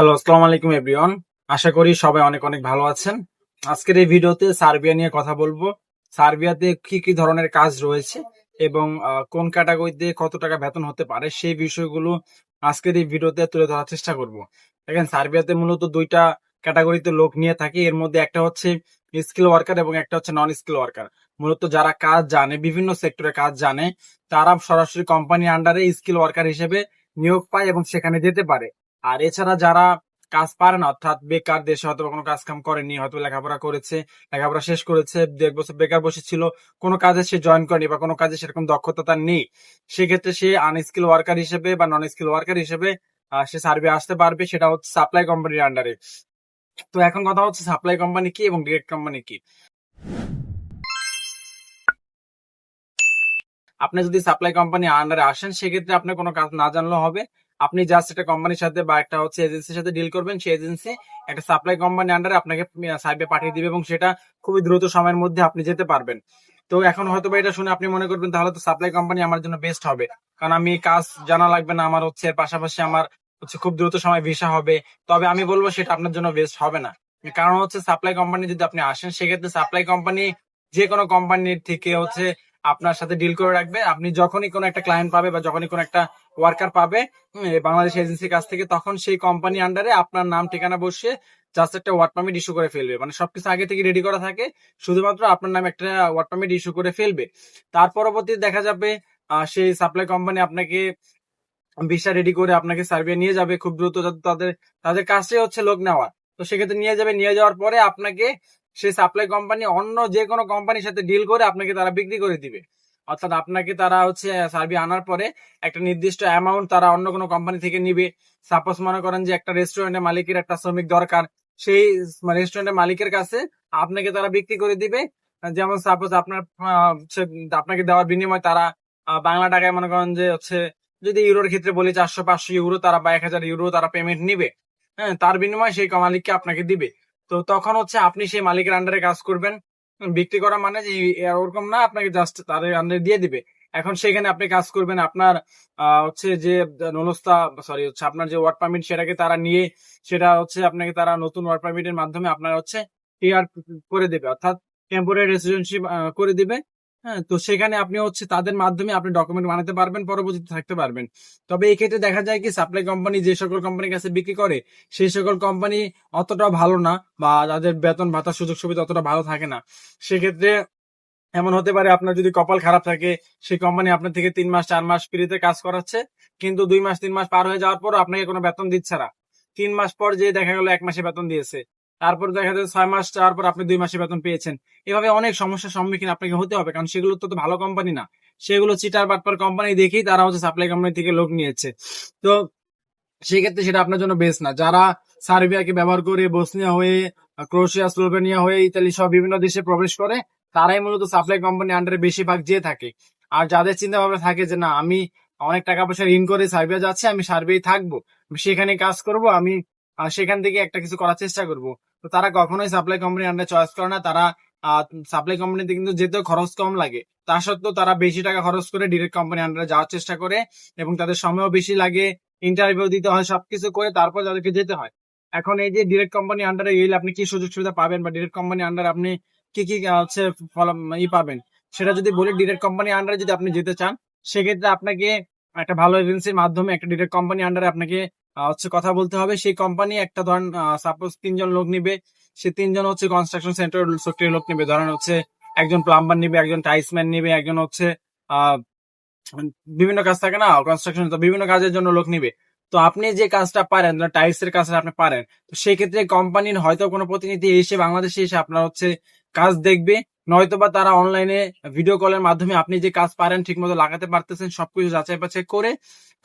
Hello, আসসালামু আলাইকুম everyone আশা করি সবাই অনেক অনেক ভালো আছেন। আজকের এই ভিডিওতে সার্বিয়া নিয়ে কথা বলব। সার্বিয়াতে কি কি ধরনের কাজ রয়েছে এবং কোন ক্যাটাগরিতে কত টাকা বেতন হতে পারে সেই বিষয়গুলো আজকের এই ভিডিওতে তুলে ধরার চেষ্টা করব। দেখেন, সার্বিয়াতে মূলত দুইটা ক্যাটাগরিতে লোক নিয়ে থাকে। এর মধ্যে একটা হচ্ছে স্কিল ওয়ার্কার এবং একটা হচ্ছে নন স্কিল ওয়ার্কার মূলত যারা কাজ জানে, বিভিন্ন সেক্টরে কাজ জানে, তারা সরাসরি কোম্পানি আন্ডারে স্কিল ওয়ার্কার হিসেবে নিয়োগ পায় এবং সেখানে যেতে পারে। আর এছাড়া যারা কাজ পারে না, অর্থাৎ বেকার দেশে হয়তো কোনো কাজ কাম করেনি, হয়তো লেখাপড়া করেছে, লেখাপড়া শেষ করেছে দেড় বছর বেকার বসে ছিল কোনো কাজে সে জয়েন করেনি বা কোনো কাজে সেরকম দক্ষতা তার নেই, সেক্ষেত্রে সে আনস্কিল ওয়ার্কার হিসেবে বা নন স্কিল ওয়ার্কার হিসেবে সে সার্ভে আসতে পারবে, সেটা হচ্ছে সাপ্লাই কোম্পানির আন্ডারে তো এখন কথা হচ্ছে সাপ্লাই কোম্পানি কি এবং ডিরেক্ট কোম্পানি কি? আপনি যদি সাপ্লাই কোম্পানি আন্ডারে আসেন, সেক্ষেত্রে আপনি কোনো কাজ না জানলেও হবে। আপনি জাস্ট একটা কোম্পানির সাথে বা একটা হচ্ছে এজেন্সির সাথে ডিল করবেন, সেই এজেন্সি একটা সাপ্লাই কোম্পানি আন্ডারে আপনাকে সাইবে পাঠিয়ে দিবে এবং সেটা খুবই দ্রুত সময়ের মধ্যে আপনি যেতে পারবেন। তো এখন হয়তো বা এটা শুনে আপনি মনে করবেন, তাহলে তো সাপ্লাই কোম্পানি আমার জন্য বেস্ট হবে। কারণ আমি কাজ জানা লাগবে না, আমার হচ্ছে পাশাপাশি আমার হচ্ছে খুব দ্রুত সময় ভিসা হবে। তবে আমি বলব সেটা আপনার জন্য বেস্ট হবে না। কারণ হচ্ছে সাপ্লাই কোম্পানি যদি আপনি আসেন, সেক্ষেত্রে সাপ্লাই কোম্পানি যে কোনো কোম্পানির থেকে হচ্ছে আপনার সাথে ডিল করে রাখবে। আপনি যখনই কোনো একটা ক্লায়েন্ট পাবে বা যখনই কোনো একটা ওয়ার্কার পাবে বাংলাদেশ এজেন্সির কাছ থেকে, তখন সেই কোম্পানি আন্ডারে আপনার নাম, ঠিকানা বসিয়ে জাস্ট একটা ওয়ার্ক পারমিট ইস্যু করে ফেলবে। মানে সবকিছু আগে থেকে রেডি করা থাকে, শুধুমাত্র আপনার নামে একটা ওয়ার্ক পারমিট ইস্যু করে ফেলবে। তার পরবর্তীতে দেখা যাবে সেই সাপ্লাই কোম্পানি আপনাকে ভিসা রেডি করে আপনাকে সার্ভে নিয়ে যাবে খুব দ্রুত তাদের তাদের কাছে হচ্ছে লোক নেওয়া তো সেক্ষেত্রে নিয়ে যাবে। নিয়ে যাওয়ার পরে আপনাকে সেই সাপ্লাই কোম্পানি অন্য যে কোনো কোম্পানির সাথে ডিল করে আপনাকে তারা বিক্রি করে দিবে। অর্থাৎ আপনাকে তারা হচ্ছে সার্ভে আনার পরে একটা নির্দিষ্ট অ্যামাউন্ট তারা অন্য কোনো কোম্পানি থেকে নিবে। সাপোজ মনে করেন যে একটা রেস্টুরেন্টের মালিকের একটা শ্রমিক দরকার, সেই রেস্টুরেন্টের মালিকের কাছে আপনাকে তারা বিক্রি করে দিবে। যেমন সাপোজ আপনার আপনাকে দেওয়ার বিনিময়ে তারা বাংলা টাকায় মনে করেন যে হচ্ছে, যদি ইউরোর ক্ষেত্রে বলি চারশো পাঁচশো ইউরো তারা বা এক হাজার ইউরো তারা পেমেন্ট নিবে। হ্যাঁ তার বিনিময়ে সেই মালিককে আপনাকে দিবে। তো তখন হচ্ছে আপনি সেই মালিকের আন্ডারে কাজ করবেন। বিক্রি করা মানে যে ওরকম না, আপনাকে জাস্ট তাদের আন্ডারে দিয়ে দিবে। এখন সেখানে আপনি কাজ করবেন আপনার হচ্ছে যে নলস্তা সরি হচ্ছে আপনার যে ওয়ার্ক পারমিট সেটাকে তারা নিয়ে, সেটা হচ্ছে আপনাকে তারা নতুন ওয়ার্ক পারমিটের মাধ্যমে আপনার হচ্ছে টিআর করে দেবে। অর্থাৎ টেম্পোরারি রেসিডেন্সিপ করে দিবে। হ্যাঁ তো সেখানে আপনি হচ্ছে তাদের মাধ্যমে আপনি ডকুমেন্ট বানাতে পারবেন, পরবর্তীতে থাকতে পারবেন। তবে এই ক্ষেত্রে দেখা যায় কি সাপ্লাই কোম্পানি যে সকল কোম্পানির কাছে বিক্রি করে, সেই সকল কোম্পানি অতটা ভালো না বা তাদের বেতন ভাতা সুযোগ সুবিধা অতটা ভালো থাকে না। সেক্ষেত্রে এমন হতে পারে আপনার যদি কপাল খারাপ থাকে, সেই কোম্পানি আপনার থেকে তিন মাস, চার মাস ফ্রিতে কাজ করাচ্ছে, কিন্তু দুই মাস, তিন মাস পার হয়ে যাওয়ার পর আপনাকে কোনো বেতন দিচ্ছে না। তিন মাস পর যে দেখা গেল, এক মাসে বেতন দিয়েছে। তারপর দেখা যাচ্ছে ছয় মাস যাওয়ার পর আপনি দুই মাসে বেতন পেয়েছেন। এভাবে অনেক সমস্যার সম্মুখীন আপনাকে হতে হবে, কারণ সেগুলো তো ভালো কোম্পানি না। সেগুলো চিটার বাটপার কোম্পানি দেখেই তারা হচ্ছে সাপ্লাই কোম্পানি থেকে লোক নিয়েছে। তো সেক্ষেত্রে সেটা আপনার জন্য বেস্ট না। যারা সার্বিয়াকে ব্যবহার করে বসনিয়া হয়ে ক্রোশিয়া স্লোভেনিয়া হয়ে, ইতালি সব বিভিন্ন দেশে প্রবেশ করে, তারাই মূলত সাপ্লাই কোম্পানি আন্ডারে বেশিরভাগ যেয়ে থাকে। আর যাদের চিন্তা ভাবনা থাকে যে না, আমি অনেক টাকা পয়সা ঋণ করে সার্বিয়া যাচ্ছি, আমি সার্বিয়াই থাকব সেখানে কাজ করব, আমি সেখান থেকে একটা কিছু করার চেষ্টা করব। তো তারা কখনোই সাপ্লাই কোম্পানি আন্ডার চয়েস করে না, তারা সাপ্লাই কোম্পানিতে কিন্তু যেতেও খরচ কম লাগে। তা সত্ত্বেও তারা বেশি টাকা খরচ করে ডিরেক্ট কোম্পানি আন্ডারে যাওয়ার চেষ্টা করে এবং তাদের সময়ও বেশি লাগে ইন্টারভিউ দিতে হয়, সবকিছু করে তারপর তাদেরকে যেতে হয়। এখন এই যে ডিরেক্ট কোম্পানি আন্ডারে গেলে আপনি কি সুযোগ সুবিধা পাবেন বা ডিরেক্ট কোম্পানি আন্ডারে আপনি কি কি হচ্ছে ই পাবেন? সেটা যদি বলি ডিরেক্ট কোম্পানি আন্ডারে যদি আপনি যেতে চান, সেক্ষেত্রে আপনাকে একটা ভালো এজেন্সির মাধ্যমে একটা ডিরেক্ট কোম্পানি আন্ডারে আপনাকে হচ্ছে কথা বলতে হবে, সেই কোম্পানি একটা ধরেন সাপোজ তিনজন লোক নিবে, সে তিনজন হচ্ছে কনস্ট্রাকশন সেন্টার সেক্টরের লোক নিবে, ধরেন হচ্ছে একজন প্লাম্বার নিবে, একজন টাইসম্যান নিবে, একজন হচ্ছে বিভিন্ন কাজ থাকে না কনস্ট্রাকশন তো বিভিন্ন কাজের জন্য লোক নিবে। তো আপনি যে কাজটা পারেন টাইলস এর কাজটা আপনি পারেন, তো সেই ক্ষেত্রে কোম্পানির হয়তো কোনো প্রতিনিধি এসে, বাংলাদেশে এসে আপনার হচ্ছে কাজ দেখবে নয়তো বা তারা অনলাইনে ভিডিও কলের মাধ্যমে আপনি যে কাজ পারেন ঠিক মতো লাগাতে পারতেছেন, সবকিছু যাচাই বাছাই করে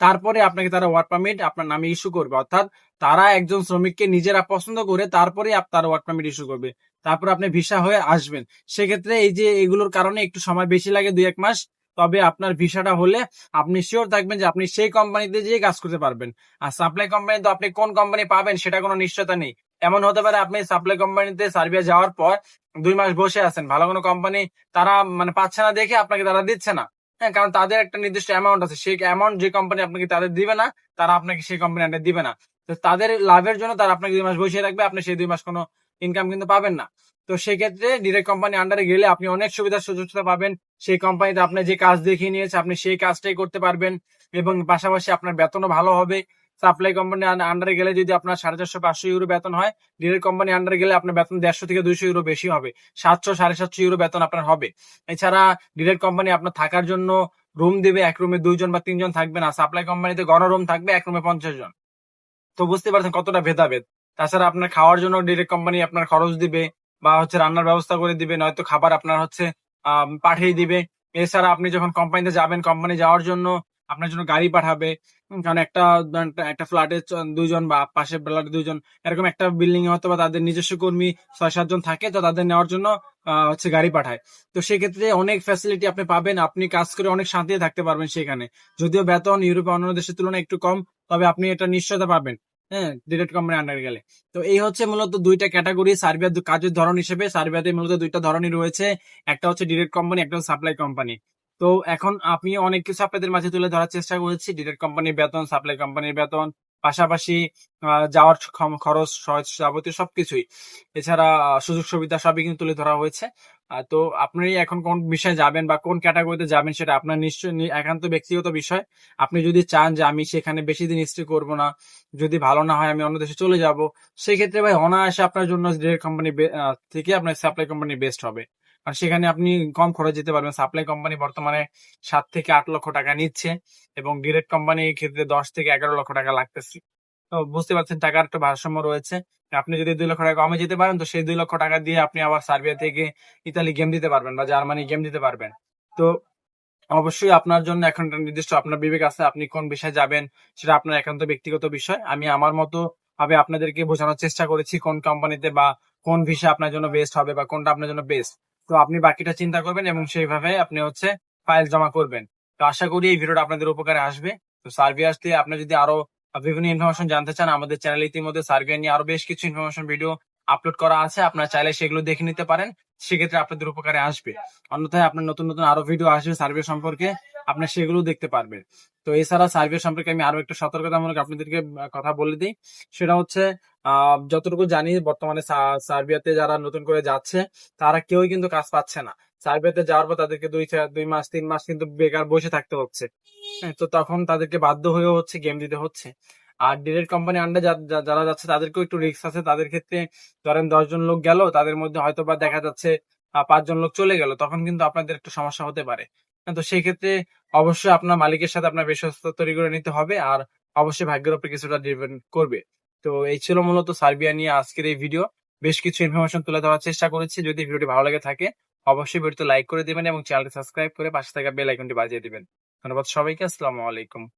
তারপরে আপনাকে তারা ওয়ার্ক পারমিট আপনার নামে ইস্যু করবে। অর্থাৎ তারা একজন শ্রমিককে নিজেরা পছন্দ করে তারপরে তার ওয়ার্ক পারমিট ইস্যু করবে। তারপর আপনি ভিসা হয়ে আসবেন। সেক্ষেত্রে এই যে এগুলোর কারণে একটু সময় বেশি লাগে দুই এক মাস, তবে আপনার ভিসাটা হলে আপনি শিওর থাকবেন যে আপনি সেই কোম্পানিতে যেয়ে কাজ করতে পারবেন। আর সাপ্লাই কোম্পানি তো আপনি কোন কোম্পানি পাবেন সেটা কোনো নিশ্চয়তা নেই। এমন হতে পারে আপনি সাপ্লাই কোম্পানিতে সার্বিয়া যাওয়ার পর দুই মাস বসে আছেন। ভালো কোনো কোম্পানি তারা মানে পাচ্ছে না দেখে আপনাকে তারা দিচ্ছে না। হ্যাঁ কারণ তাদের একটা নির্দিষ্ট অ্যামাউন্ট আছে। সেই অ্যামাউন্ট যে কোম্পানি আপনাকে তাদের দিবে না, তারা আপনাকে সেই কোম্পানি দিবে না। তো তাদের লাভের জন্য তারা আপনাকে দুই মাস বসিয়ে রাখবে, আপনি সেই দুই মাস কোনো ইনকাম কিন্তু পাবেন না। তো সেক্ষেত্রে ডিরেক্ট কোম্পানি আন্ডারে গেলে আপনি অনেক সুবিধা সুযোগ পাবেন। সেই কোম্পানিতে আপনি যে কাজ দেখিয়ে নিয়েছে, আপনি সেই কাজটাই করতে পারবেন এবং পাশাপাশি আপনার বেতনও ভালো হবে। সাপ্লাই কোম্পানি আন্ডারে গেলে যদি আপনার সাড়ে চারশো, পাঁচশো ইউরো বেতন হয় ডিরেক্ট কোম্পানি আন্ডারে গেলে আপনার বেতন দেড়শো থেকে দুইশো ইউরো বেশি হবে। সাতশো, সাড়ে সাতশো ইউরো বেতন আপনার হবে। এছাড়া ডিরেক্ট কোম্পানি আপনার থাকার জন্য রুম দেবে এক রুমে দুইজন বা তিনজন থাকবে না। সাপ্লাই কোম্পানিতে গণ রুম থাকবে, এক রুমে পঞ্চাশ জন। তো বুঝতে পারছেন কতটা ভেদাভেদ। তাছাড়া আপনার খাওয়ার জন্য ডিরেক্ট কোম্পানি আপনার খরচ দিবে বা হচ্ছে রান্নার ব্যবস্থা করে দিবে, নয়তো খাবার আপনার হচ্ছে পাঠিয়ে দিবে। এছাড়া আপনি যখন কোম্পানিতে যাবেন কোম্পানি যাওয়ার জন্য আপনার জন্য গাড়ি পাঠাবে। কারণ একটা একটা ফ্ল্যাটে দুইজন বা পাশে ফ্ল্যাটে দুইজন, এরকম একটা বিল্ডিং এ হয়তো বা তাদের নিজস্ব কর্মী ছয়, সাতজন থাকে, তো তাদের নেওয়ার জন্য হচ্ছে গাড়ি পাঠায়। তো সেক্ষেত্রে অনেক ফ্যাসিলিটি আপনি পাবেন, আপনি কাজ করে অনেক শান্তিতে থাকতে পারবেন সেখানে। যদিও বেতন ইউরোপে অন্যান্য দেশের তুলনায় একটু কম, তবে আপনি এটা নিশ্চয়তা পাবেন হ্যাঁ ডিরেক্ট কোম্পানি আন্ডারে গেলে। তো এই হচ্ছে মূলত দুইটা ক্যাটাগরি সার্বিয়ার কাজের ধরন হিসেবে সার্বিয়াতে মূলত দুইটা ধরনই রয়েছে। একটা হচ্ছে ডিরেক্ট কোম্পানি একটা হচ্ছে সাপ্লাই কোম্পানি তো এখন আমি অনেক কিছু আপনাদের মাঝে তুলে ধরার চেষ্টা করেছি ডিরেক্ট কোম্পানির বেতন, সাপ্লাই কোম্পানির বেতন, পাশাপাশি যাওয়ার খরচ, সহজ যাবতীয় সবকিছুই। এছাড়া সুযোগ সুবিধা সবই কিন্তু তুলে ধরা হয়েছে। তো আপনি এখন কোন বিষয়ে যাবেন বা কোন ক্যাটাগরিতে যাবেন সেটা আপনার নিশ্চয় একান্ত ব্যক্তিগত বিষয়। আপনি যদি চান যে আমি সেখানে বেশি দিন স্টে করব না, যদি ভালো না হয় আমি অন্য দেশে চলে যাব, সেক্ষেত্রে ভাই অনায়াসে আপনার জন্য ডিরেক্ট কোম্পানি থেকে আপনার সাপ্লাই কোম্পানি বেস্ট হবে। আর সেখানে আপনি কম খরচ যেতে পারবেন। সাপ্লাই কোম্পানি বর্তমানে সাত থেকে আট লক্ষ টাকা নিচ্ছে এবং ডিরেক্ট কোম্পানির ক্ষেত্রে দশ থেকে এগারো লক্ষ টাকা লাগতেছে। তো বুঝতে পারছেন, টাকার একটা ভারসাম্য রয়েছে। আপনি যদি দুই লক্ষ টাকা কমে যেতে পারেন, তো সেই দুই লক্ষ টাকা দিয়ে আপনি আবার সার্বিয়া থেকে ইতালি গেম দিতে পারবেন বা জার্মানি গেম দিতে পারবেন। তো অবশ্যই আপনার জন্য এখন নির্দিষ্ট আপনার বিবেক আছে, আপনি কোন বিষয়ে যাবেন সেটা আপনার একান্ত ব্যক্তিগত বিষয়। আমি আমার মতো ভাবে আপনাদেরকে বোঝানোর চেষ্টা করেছি কোন কোম্পানিতে বা কোন ভিসা আপনার জন্য বেস্ট হবে বা কোনটা আপনার জন্য বেস্ট তো আপনি বাকিটা চিন্তা করবেন এবং সেইভাবে আপনি হচ্ছে ফাইল জমা করবেন। তো আশা করি এই ভিডিওটা আপনাদের উপকারে আসবে। তো সার্ভিয়া আসলে আপনি যদি আরও বিভিন্ন ইনফরমেশন জানতে চান, আমাদের চ্যানেলে ইতিমধ্যে সার্ভিয়া নিয়ে আরও বেশ কিছু ইনফরমেশন ভিডিও আপলোড করা আছে। আপনারা চাইলে সেগুলো দেখে নিতে পারেন। সেক্ষেত্রে আপনাদের উপকারে আসবে। অন্যথায় আপনার নতুন নতুন আরও ভিডিও আসবে সার্ভে সম্পর্কে। আপনার সেগুলো দেখতে পারবেন। তো এছাড়া সার্ভে সম্পর্কে আমি আরও একটা সতর্কতামূলক আপনাদেরকে কথা বলে দিই। সেটা হচ্ছে যতটুকু জানি বর্তমানে সার্বিয়াতে যারা নতুন করে যাচ্ছে তারা কেউই কিন্তু কাজ পাচ্ছে না। সার্বিয়াতে যাওয়ার পর তাদেরকে দুই দুই মাস তিন মাস কিন্তু বেকার বসে থাকতে হচ্ছে। হ্যাঁ, তো তখন তাদেরকে বাধ্য হয়েও হচ্ছে গেম দিতে হচ্ছে। আর ডিরেক্ট কোম্পানি আন্ডার যারা যাচ্ছে তাদেরকেও একটু রিস্ক আছে। তাদের ক্ষেত্রে ধরেন দশজন লোক গেল তাদের মধ্যে হয়তো বা দেখা যাচ্ছে পাঁচজন লোক চলে গেল তখন কিন্তু আপনাদের একটু সমস্যা হতে পারে। হ্যাঁ, তো সেই ক্ষেত্রে অবশ্যই আপনার মালিকের সাথে আপনার বিশ্বস্ত তৈরি করে নিতে হবে আর অবশ্যই ভাগ্যের উপরে কিছুটা ডিপেন্ড করবে। তো এই ছিল মূলত সার্বিয়া নিয়ে আজকের এই ভিডিও বেশ কিছু ইনফরমেশন তুলে ধরার চেষ্টা করেছি। যদি ভিডিওটি ভালো লাগে থাকে, অবশ্যই ভিডিওতে লাইক করে দিবেন এবং চ্যানেলটি সাবস্ক্রাইব করে পাশে থাকা বেল আইকনটি বাজিয়ে দিবেন। ধন্যবাদ সবাইকে। আসসালামু আলাইকুম।